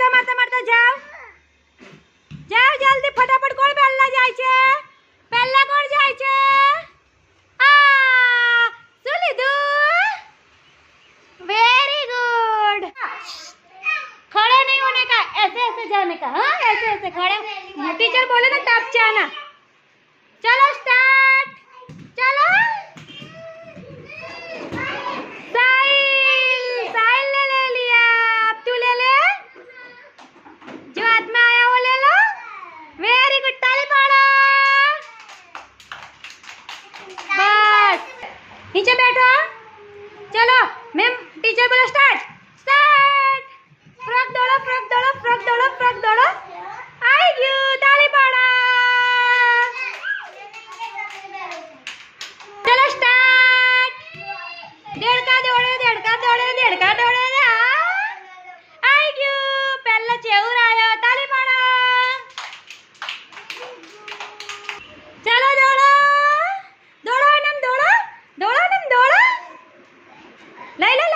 ડેડકા મારતા મારતા જાવ જાવ જલ્દી ફટાફટ કોણ પહેલા જાય છે પહેલા કોણ જાય છે આ શું લીધું वेरी गुड खड़े नहीं होने का ऐसे ऐसे जाने का हाँ ऐसे ऐसे खड़े टीचर बोले ना तब जाना चलो नीचे बैठो चलो, मैम, टीचर बोलो स्टार्ट स्टार्ट फ्रॉक दौड़ो फ्रॉक दौड़ो फ्रॉक दौड़ो फ्रॉक दौड़ो। आई गयू ताली पाड़ा। चलो स्टार्ट डेढ़ का दौड़े, डेढ़ का Laila,